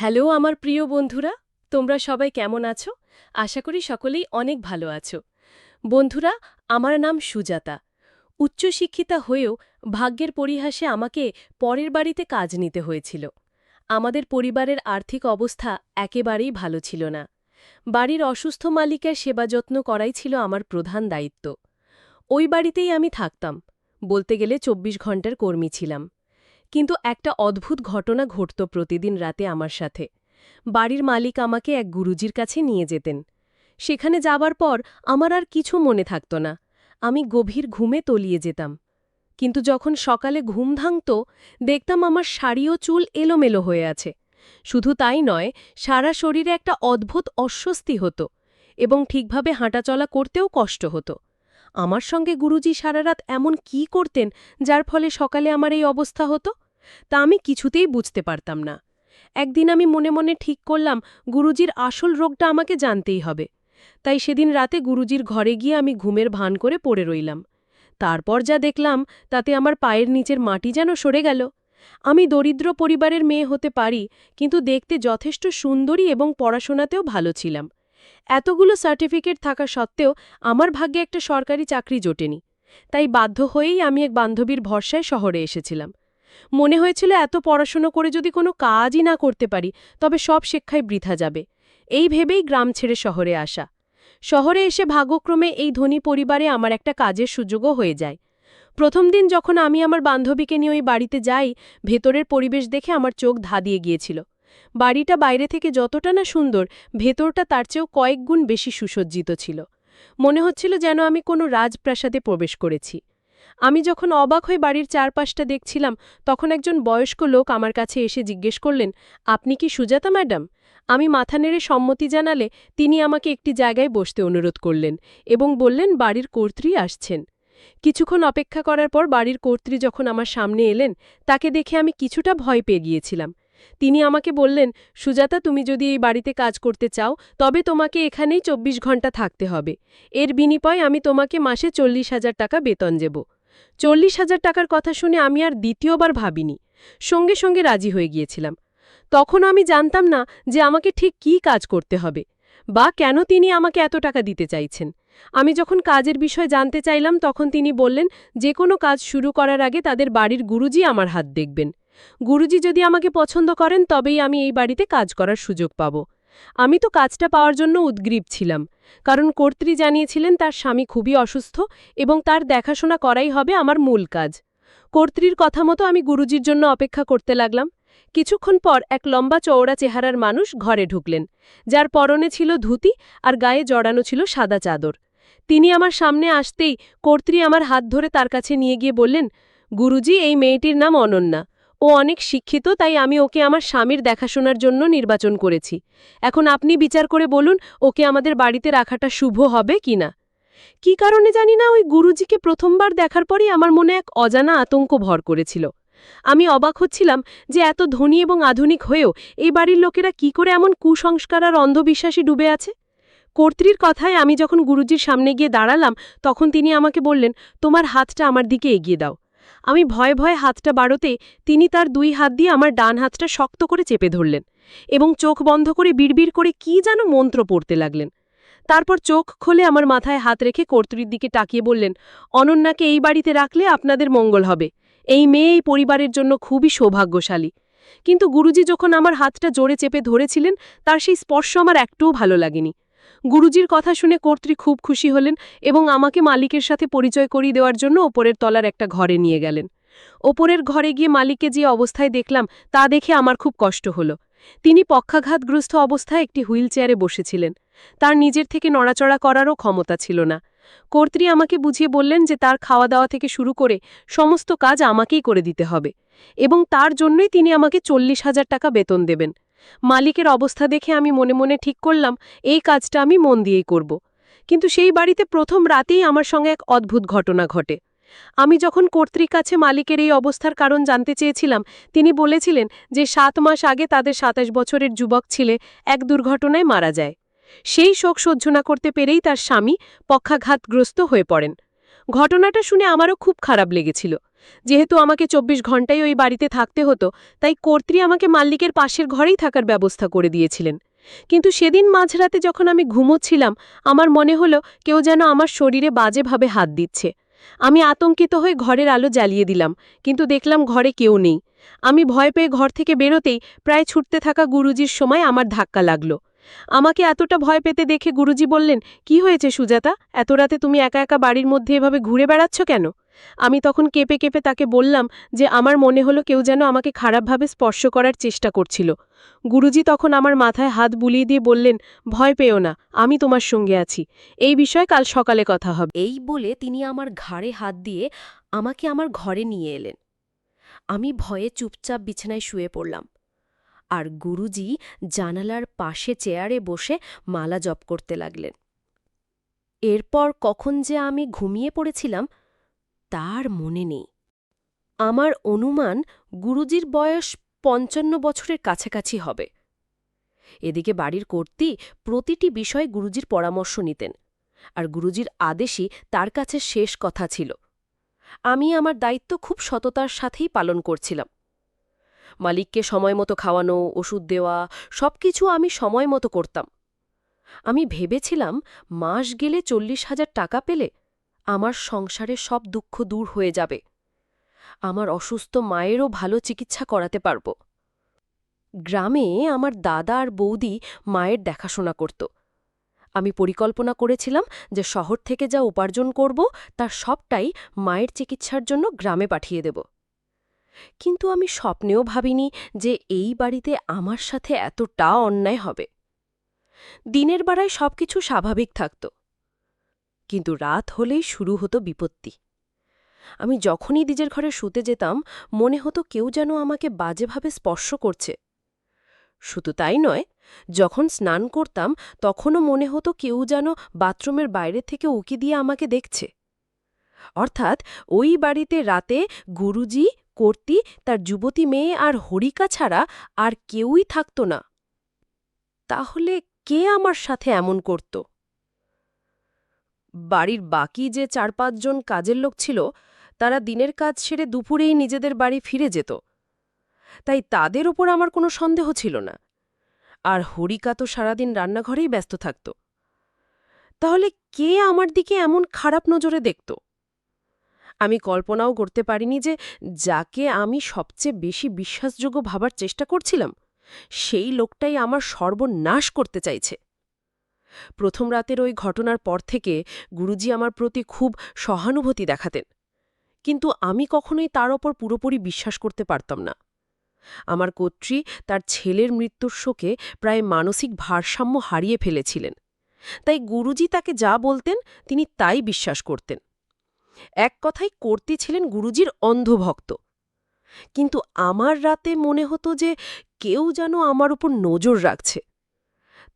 Hello, আমার প্রিয় বন্ধুরা, তোমরা সবাই কেমন আছো? আশা করি সকলেই অনেক ভালো আছো। বন্ধুরা, আমার নাম সুজাতা। উচ্চশিক্ষিতা হয়েও ভাগ্যের পরিহাসে আমাকে পরের বাড়িতে কাজ নিতে হয়েছিল। আমাদের পরিবারের আর্থিক অবস্থা একেবারেই ভালো ছিল না। বাড়ির অসুস্থ মালিকের সেবা যত্ন করাই ছিল আমার প্রধান দায়িত্ব। ওই বাড়িতেই আমি থাকতাম। বলতে গেলে চব্বিশ ঘণ্টার কর্মী ছিলাম। কিন্তু একটা অদ্ভুত ঘটনা ঘটত প্রতিদিন রাতে আমার সাথে। বাড়ির মালিক আমাকে এক গুরুজির কাছে নিয়ে যেতেন। সেখানে যাবার পর আমার আর কিছু মনে থাকত না। আমি গভীর ঘুমে তলিয়ে যেতাম। কিন্তু যখন সকালে ঘুম ভাঙত, দেখতাম আমার শাড়ি ও চুল এলোমেলো হয়ে আছে। শুধু তাই নয়, সারা শরীরে একটা অদ্ভুত অস্বস্তি হতো এবং ঠিকভাবে হাঁটাচলা করতেও কষ্ট হতো। আমার সঙ্গে গুরুজি সারা রাত এমন কি করতেন যার ফলে সকালে আমার এই অবস্থা হতো? তা আমি কিছুতেই বুঝতে পারতাম না। একদিন আমি মনে মনে ঠিক করলাম, গুরুজির আসল রোগটা আমাকে জানতেই হবে। তাই সেদিন রাতে গুরুজির ঘরে গিয়ে আমি ঘুমের ভান করে পড়ে রইলাম। তারপর যা দেখলাম, তাতে আমার পায়ের নিচের মাটি যেন সরে গেল। আমি দরিদ্র পরিবারের মেয়ে হতে পারি, কিন্তু দেখতে যথেষ্ট সুন্দরী এবং পড়াশোনাতেও ভালো ছিলাম। এতগুলো সার্টিফিকেট থাকা সত্ত্বেও আমার ভাগ্যে একটা সরকারি চাকরি জোটেনি। তাই বাধ্য হয়েই আমি এক বান্ধবীর ভরসায় শহরে এসেছিলাম। মনে হয়েছিল এত পড়াশুনো করে যদি কোনো কাজই না করতে পারি, তবে সব শিক্ষায় বৃথা যাবে। এই ভেবেই গ্রাম ছেড়ে শহরে আসা। শহরে এসে ভাগ্যক্রমে এই ধনী পরিবারে আমার একটা কাজের সুযোগও হয়ে যায়। প্রথম দিন যখন আমি আমার বান্ধবীকে নিয়ে ওই বাড়িতে যাই, ভেতরের পরিবেশ দেখে আমার চোখ ধা দিয়ে গিয়েছিল। বাড়িটা বাইরে থেকে যতটা না সুন্দর, ভেতরটা তার চেয়েও কয়েক গুণ বেশি সুসজ্জিত ছিল। মনে হচ্ছিল যেন আমি কোনো রাজপ্রাসাদে প্রবেশ করেছি। আমি যখন অবাক হয়ে বাড়ির চারপাশটা দেখছিলাম, তখন একজন বয়স্ক লোক আমার কাছে এসে জিজ্ঞেস করলেন, আপনি কি সুজাতা ম্যাডাম? আমি মাথা নেড়ে সম্মতি জানালে তিনি আমাকে একটি জায়গায় বসতে অনুরোধ করলেন এবং বললেন, বাড়ির কর্ত্রী আসছেন। কিছুক্ষণ অপেক্ষা করার পর বাড়ির কর্ত্রী যখন আমার সামনে এলেন, তাকে দেখে আমি কিছুটা ভয় পেয়ে গিয়েছিলাম। তিনি আমাকে বললেন, সুজাতা, তুমি যদি এই বাড়িতে কাজ করতে চাও, তবে তোমাকে এখানেই চব্বিশ ঘণ্টা থাকতে হবে। এর বিনিময়ে আমি তোমাকে মাসে চল্লিশ হাজার টাকা বেতন দেব। চল্লিশ হাজার টাকার কথা শুনে আমি আর দ্বিতীয়বার ভাবিনি। সঙ্গে সঙ্গে রাজি হয়ে গিয়েছিলাম। তখন আমি জানতাম না যে আমাকে ঠিক কী কাজ করতে হবে বা কেন তিনি আমাকে এত টাকা দিতে চাইছেন। আমি যখন কাজের বিষয় জানতে চাইলাম, তখন তিনি বললেন, যে কোনো কাজ শুরু করার আগে তাদের বাড়ির গুরুজি আমার হাত দেখবেন। গুরুজি যদি আমাকে পছন্দ করেন, তবেই আমি এই বাড়িতে কাজ করার সুযোগ পাব। আমি তো কাজটা পাওয়ার জন্য উদ্গ্রীব ছিলাম, কারণ কর্ত্রী জানিয়েছিলেন তার স্বামী খুবই অসুস্থ এবং তার দেখাশোনা করাই হবে আমার মূল কাজ। কর্ত্রীর কথা মতো আমি গুরুজির জন্য অপেক্ষা করতে লাগলাম। কিছুক্ষণ পর এক লম্বা চওড়া চেহারার মানুষ ঘরে ঢুকলেন, যার পরনে ছিল ধুতি আর গায়ে জড়ানো ছিল সাদা চাদর। তিনি আমার সামনে আসতেই কর্ত্রী আমার হাত ধরে তার কাছে নিয়ে গিয়ে বললেন, গুরুজি, এই মেয়েটির নাম অনন্যা। ও অনেক শিক্ষিত, তাই আমি ওকে আমার স্বামীর দেখাশোনার জন্য নির্বাচন করেছি। এখন আপনি বিচার করে বলুন, ওকে আমাদের বাড়িতে রাখাটা শুভ হবে কি না? কি কারণে জানি না, ওই গুরুজিকে প্রথমবার দেখার পরই আমার মনে এক অজানা আতঙ্ক ভর করেছিল। আমি অবাক হচ্ছিলাম যে এত ধনী এবং আধুনিক হয়েও এই বাড়ির লোকেরা কি করে এমন কুসংস্কার আর অন্ধবিশ্বাসী ডুবে আছে? কর্ত্রীর কথায় আমি যখন গুরুজির সামনে গিয়ে দাঁড়ালাম, তখন তিনি আমাকে বললেন, তোমার হাতটা আমার দিকে এগিয়ে দাও। আমি ভয়ে ভয়ে হাতটা বাড়োতে তিনি তার দুই হাত দিয়ে আমার ডান হাতটা শক্ত করে চেপে ধরলেন এবং চোখ বন্ধ করে বিড়বিড় করে কি যেন মন্ত্র পড়তে লাগলেন। তারপর চোখ খুলে আমার মাথায় হাত রেখে কর্ত্রীর দিকে তাকিয়ে বললেন, অনন্যাকে এই বাড়িতে রাখলে আপনাদের মঙ্গল হবে। এই মেয়ে এই পরিবারের জন্য খুবই সৌভাগ্যশালী। কিন্তু গুরুজি যখন আমার হাতটা জোরে চেপে ধরেছিলেন, তার সেই স্পর্শ আমার একটুও ভালো লাগেনি। গুরুজির কথা শুনে কর্ত্রী খুব খুশি হলেন এবং আমাকে মালিকের সাথে পরিচয় করিয়ে দেওয়ার জন্য ওপরের তলার একটা ঘরে নিয়ে গেলেন। ওপরের ঘরে গিয়ে মালিককে যে অবস্থায় দেখলাম, তা দেখে আমার খুব কষ্ট হলো। তিনি পক্ষাঘাতগ্রস্ত অবস্থায় একটি হুইল চেয়ারে বসেছিলেন। তার নিজের থেকে নড়াচড়া করারও ক্ষমতা ছিল না। কর্ত্রী আমাকে বুঝিয়ে বললেন যে তার খাওয়া দাওয়া থেকে শুরু করে সমস্ত কাজ আমাকেই করে দিতে হবে এবং তার জন্যই তিনি আমাকে চল্লিশ হাজার টাকা বেতন দেবেন। মালিকের অবস্থা দেখে আমি মনে মনে ঠিক করলাম, এই কাজটা আমি মন দিয়েই করব। কিন্তু সেই বাড়িতে প্রথম রাতেই আমার সঙ্গে এক অদ্ভুত ঘটনা ঘটে। আমি যখন কর্ত্রীর কাছে মালিকের এই অবস্থার কারণ জানতে চেয়েছিলাম, তিনি বলেছিলেন যে সাত মাস আগে তাদের সাতাশ বছরের যুবক ছিলে এক দুর্ঘটনায় মারা যায়। সেই শোক সহ্য না করতে পেরেই তার স্বামী পক্ষাঘাতগ্রস্ত হয়ে পড়েন। ঘটনাটা শুনে আমারও খুব খারাপ লেগেছিল। যেহেতু আমাকে চব্বিশ ঘন্টাই ওই বাড়িতে থাকতে হতো, তাই কর্ত্রী আমাকে মাল্লিকের পাশের ঘরেই থাকার ব্যবস্থা করে দিয়েছিলেন। কিন্তু সেদিন মাঝরাতে যখন আমি ঘুমোচ্ছিলাম, আমার মনে হলো কেউ যেন আমার শরীরে বাজেভাবে হাত দিচ্ছে। আমি আতঙ্কিত হয়ে ঘরের আলো জ্বালিয়ে দিলাম, কিন্তু দেখলাম ঘরে কেউ নেই। আমি ভয় পেয়ে ঘর থেকে বেরোতেই প্রায় ছুটতে থাকা গুরুজির সময় আমার ধাক্কা লাগল। আমাকে এতটা ভয় পেতে দেখে গুরুজি বললেন, কি হয়েছে সুজাতা? এত রাতে তুমি একা একা বাড়ির মধ্যে এভাবে ঘুরে বেড়াচ্ছ কেন? আমি তখন কেঁপে কেঁপে তাকে বললাম যে, আমার মনে হলো কেউ যেন আমাকে খারাপভাবে স্পর্শ করার চেষ্টা করছিল। গুরুজি তখন আমার মাথায় হাত বুলিয়ে দিয়ে বললেন, ভয় পেও না, আমি তোমার সঙ্গে আছি। এই বিষয়ে কাল সকালে কথা হবে। এই বলে তিনি আমার ঘাড়ে হাত দিয়ে আমাকে আমার ঘরে নিয়ে এলেন। আমি ভয়ে চুপচাপ বিছানায় শুয়ে পড়লাম। আর গুরুজি জানালার পাশে চেয়ারে বসে মালা জপ করতে লাগলেন। এরপর কখন যে আমি ঘুমিয়ে পড়েছিলাম, তার মনে নেই। আমার অনুমান গুরুজির বয়স পঞ্চান্ন বছরের কাছাকাছি হবে। এদিকে বাড়ির কর্তী প্রতিটি বিষয়ে গুরুজির পরামর্শ নিতেন, আর গুরুজির আদেশই তার কাছে শেষ কথা ছিল। আমি আমার দায়িত্ব খুব সততার সাথেই পালন করছিলাম। মালিককে সময় মতো খাওয়ানো, ওষুধ দেওয়া, সবকিছু আমি সময় মতো করতাম। আমি ভেবেছিলাম মাস গেলে চল্লিশ হাজার টাকা পেলে আমার সংসারে সব দুঃখ দূর হয়ে যাবে। আমার অসুস্থ মায়েরও ভালো চিকিৎসা করাতে পারব। গ্রামে আমার দাদা আর বৌদি মায়ের দেখাশোনা করত। আমি পরিকল্পনা করেছিলাম যে শহর থেকে যা উপার্জন করব, তার সবটাই মায়ের চিকিৎসার জন্য গ্রামে পাঠিয়ে দেব। কিন্তু আমি স্বপ্নেও ভাবিনি যে এই বাড়িতে আমার সাথে এতটা অন্যায় হবে। দিনের বেড়ায় সবকিছু স্বাভাবিক থাকত। কিন্তু রাত হলেই শুরু হতো বিপত্তি। আমি যখনই নিজের ঘরে শুতে যেতাম, মনে হতো কেউ যেন আমাকে বাজেভাবে স্পর্শ করছে। শুধু তাই নয়, যখন স্নান করতাম, তখনও মনে হতো কেউ যেন বাথরুমের বাইরে থেকে উকি দিয়ে আমাকে দেখছে। অর্থাৎ ওই বাড়িতে রাতে গুরুজি কর্তি, তার যুবতী মেয়ে আর হরিকা ছাড়া আর কেউই থাকত না। তাহলে কে আমার সাথে এমন করত? বাড়ির বাকি যে চার পাঁচজন কাজের লোক ছিল, তারা দিনের কাজ সেরে দুপুরেই নিজেদের বাড়ি ফিরে যেত। তাই তাদের ওপর আমার কোনো সন্দেহ ছিল না। আর হরিকা তো সারাদিন রান্নাঘরেই ব্যস্ত থাকত। তাহলে কে আমার দিকে এমন খারাপ নজরে দেখত? আমি কল্পনাও করতে পারিনি যে যাকে আমি সবচেয়ে বেশি বিশ্বাসযোগ্য ভাবার চেষ্টা করছিলাম, সেই লোকটাই আমার সর্বনাশ করতে চাইছে। প্রথম রাতের ওই ঘটনার পর থেকে গুরুজি আমার প্রতি খুব সহানুভূতি দেখাতেন, কিন্তু আমি কখনোই তার ওপর পুরোপুরি বিশ্বাস করতে পারতাম না। আমার কর্ত্রী তার ছেলের মৃত্যুর শোকে প্রায় মানসিক ভারসাম্য হারিয়ে ফেলেছিলেন, তাই গুরুজি তাকে যা বলতেন তিনি তাই বিশ্বাস করতেন। এক কথাই কর্তি ছিলেন গুরুজির অন্ধভক্ত। কিন্তু আমার রাতে মনে হতো যে কেউ যেন আমার উপর নজর রাখছে।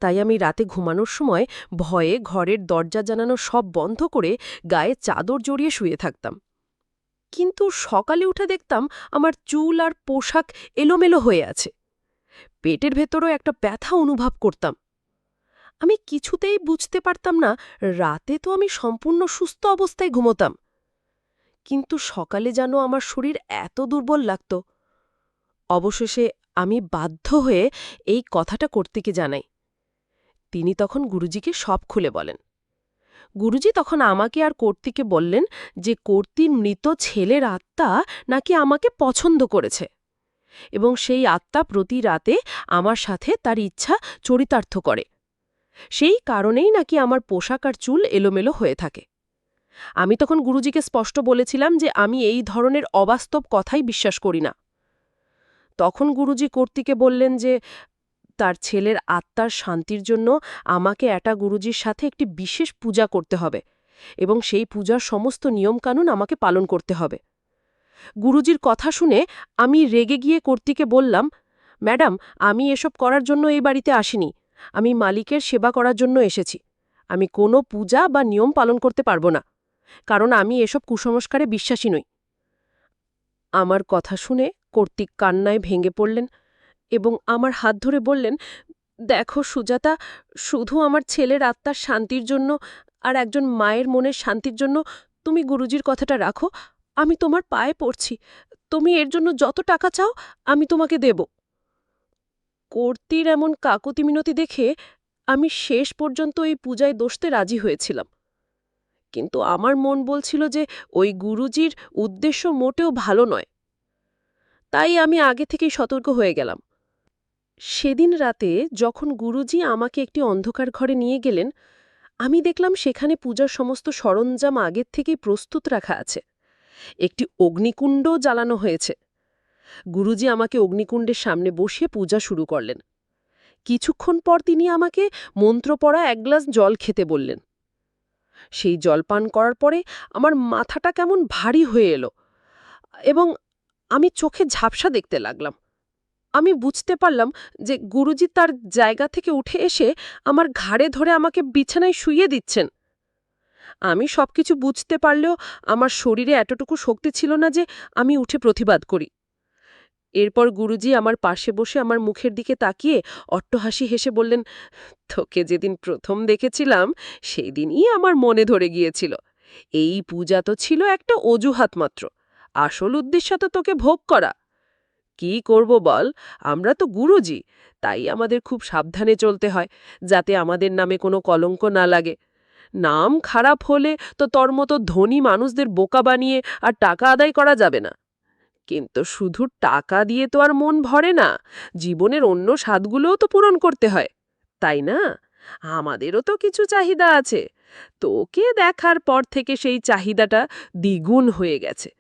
তাই আমি রাতে ঘুমানোর সময় ভয়ে ঘরের দরজা জানানো সব বন্ধ করে গায়ে চাদর জড়িয়ে শুয়ে থাকতাম। কিন্তু সকালে উঠে দেখতাম আমার চুল আর পোশাক এলোমেলো হয়ে আছে। পেটের ভেতরও একটা ব্যথা অনুভব করতাম। আমি কিছুতেই বুঝতে পারতাম না, রাতে তো আমি সম্পূর্ণ সুস্থ অবস্থায় ঘুমোতাম। কিন্তু সকালে যেন আমার শরীর এত দুর্বল লাগত। অবশেষে আমি বাধ্য হয়ে এই কথাটা কর্তিকে জানাই। তিনি তখন গুরুজিকে সব খুলে বলেন। গুরুজি তখন আমাকে আর কর্তিকে বললেন যে কর্তির মৃত ছেলের আত্মা নাকি আমাকে পছন্দ করেছে এবং সেই আত্মা প্রতি রাতে আমার সাথে তার ইচ্ছা চরিতার্থ করে। সেই কারণেই নাকি আমার পোশাক আর চুল এলোমেলো হয়ে থাকে। আমি তখন গুরুজিকে স্পষ্ট বলেছিলাম যে আমি এই ধরনের অবাস্তব কথাই বিশ্বাস করি না। তখন গুরুজি কর্তিকে বললেন যে, তার ছেলের আত্মার শান্তির জন্য আমাকে এটা গুরুজির সাথে একটি বিশেষ পূজা করতে হবে এবং সেই পূজার সমস্ত নিয়মকানুন আমাকে পালন করতে হবে গুরুজির কথা শুনে আমি রেগে গিয়ে কর্তিকে বললাম, ম্যাডাম, আমি এসব করার জন্য এই বাড়িতে আসিনি। আমি মালিকের সেবা করার জন্য এসেছি। আমি কোনো পূজা বা নিয়ম পালন করতে পারব না। কারণ আমি এসব কুসংস্কারে বিশ্বাসী নই। আমার কথা শুনে কর্তিক কান্নায় ভেঙে পড়লেন এবং আমার হাত ধরে বললেন, দেখো সুজাতা, শুধু আমার ছেলের আত্মার শান্তির জন্য আর একজন মায়ের মনের শান্তির জন্য তুমি গুরুজির কথাটা রাখো, আমি তোমার পায়ে পড়ছি। তুমি এর জন্য যত টাকা চাও, আমি তোমাকে দেব। কর্তির এমন কাকুতি মিনতি দেখে আমি শেষ পর্যন্ত এই পূজায় দোষতে রাজি হয়েছিলাম। কিন্তু আমার মন বলছিল যে ওই গুরুজির উদ্দেশ্য মোটেও ভালো নয়। তাই আমি আগে থেকেই সতর্ক হয়ে গেলাম। সেদিন রাতে যখন গুরুজি আমাকে একটি অন্ধকার ঘরে নিয়ে গেলেন, আমি দেখলাম সেখানে পূজার সমস্ত সরঞ্জাম আগের থেকেই প্রস্তুত রাখা আছে। একটি অগ্নিকুণ্ডও জ্বালানো হয়েছে। গুরুজি আমাকে অগ্নিকুণ্ডের সামনে বসিয়ে পূজা শুরু করলেন। কিছুক্ষণ পর তিনি আমাকে মন্ত্র পড়া এক গ্লাস জল খেতে বললেন। সেই জল পান করার পরে আমার মাথাটা কেমন ভারী হয়ে এলো এবং আমি চোখে ঝাপসা দেখতে লাগলাম। আমি বুঝতে পারলাম যে গুরুজি তার জায়গা থেকে উঠে এসে আমার ঘাড়ে ধরে আমাকে বিছানায় শুইয়ে দিচ্ছেন। আমি সবকিছু বুঝতে পারলেও আমার শরীরে এতটুকু শক্তি ছিল না যে আমি উঠে প্রতিবাদ করি। এরপর গুরুজি আমার পাশে বসে আমার মুখের দিকে তাকিয়ে অট্টহাসি হেসে বললেন, তোকে যেদিন প্রথম দেখেছিলাম সেই দিনই আমার মনে ধরে গিয়েছিল। এই পূজা তো ছিল একটা অজুহাত মাত্র। আসল উদ্দেশ্য তো তোকে ভোগ করা। কি করব বল, আমরা তো গুরুজি, তাই আমাদের খুব সাবধানে চলতে হয়, যাতে আমাদের নামে কোনো কলঙ্ক না লাগে। নাম খারাপ হলে তো তোর মতো ধনী মানুষদের বোকা বানিয়ে আর টাকা আদায় করা যাবে না। কিন্তু শুধু টাকা দিয়ে তো আর মন ভরে না, জীবনের অন্য স্বাদগুলোও তো পূরণ করতে হয়। তাই না? আমাদেরও তো কিছু চাহিদা আছে। তোকে দেখার পর থেকে সেই চাহিদাটা দ্বিগুণ হয়ে গেছে।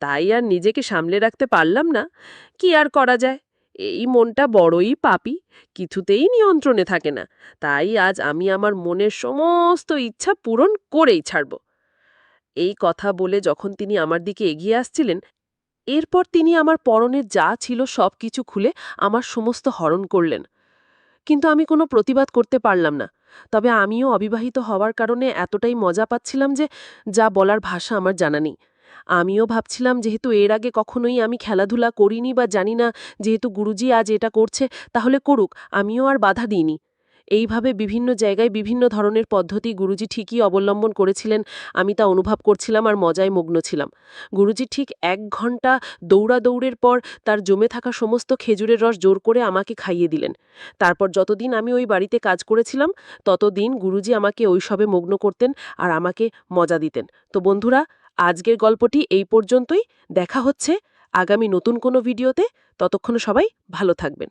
তাই আর নিজেকে সামলে রাখতে পারলাম না। কি আর করা যায়? এই মনটা বড়ই পাপি, কিছুতেই নিয়ন্ত্রণে থাকে না। তাই আজ আমি আমার মনের সমস্ত ইচ্ছা পূরণ করেই ছাড়ব। এই কথা বলে যখন তিনি আমার দিকে এগিয়ে আসছিলেন এরপর তিনি আমার পরনের যা ছিল সব কিছু খুলে আমার সমস্ত হরণ করলেন। কিন্তু আমি কোনো প্রতিবাদ করতে পারলাম না। তবে আমিও অবিবাহিত হওয়ার কারণে এতটাই মজা পাচ্ছিলাম যে যা বলার ভাষা আমার জানা নেই। আমিও ভাবছিলাম যেহেতু এর আগে কখনোই আমি খেলাধুলা করিনি বা জানি না যেহেতু গুরুজি আজ এটা করছে, তাহলে করুক, আমিও আর বাধা দিইনি। এইভাবে বিভিন্ন জায়গায় বিভিন্ন ধরনের পদ্ধতি গুরুজি ঠিকই অবলম্বন করেছিলেন, আমি তা অনুভব করছিলাম আর মজায় মগ্ন ছিলাম। গুরুজি ঠিক এক ঘণ্টা দৌড়াদৌড়ের পর তার জমে থাকা সমস্ত খেজুরের রস জোর করে আমাকে খাইয়ে দিলেন। তারপর যতদিন আমি ওই বাড়িতে কাজ করেছিলাম, ততদিন গুরুজি আমাকে ওইসবে মগ্ন করতেন আর আমাকে মজা দিতেন। তো বন্ধুরা, আজকের গল্পটি এই পর্যন্তই। দেখা হচ্ছে আগামী নতুন কোনো ভিডিওতে। ততক্ষণ সবাই ভালো থাকবেন।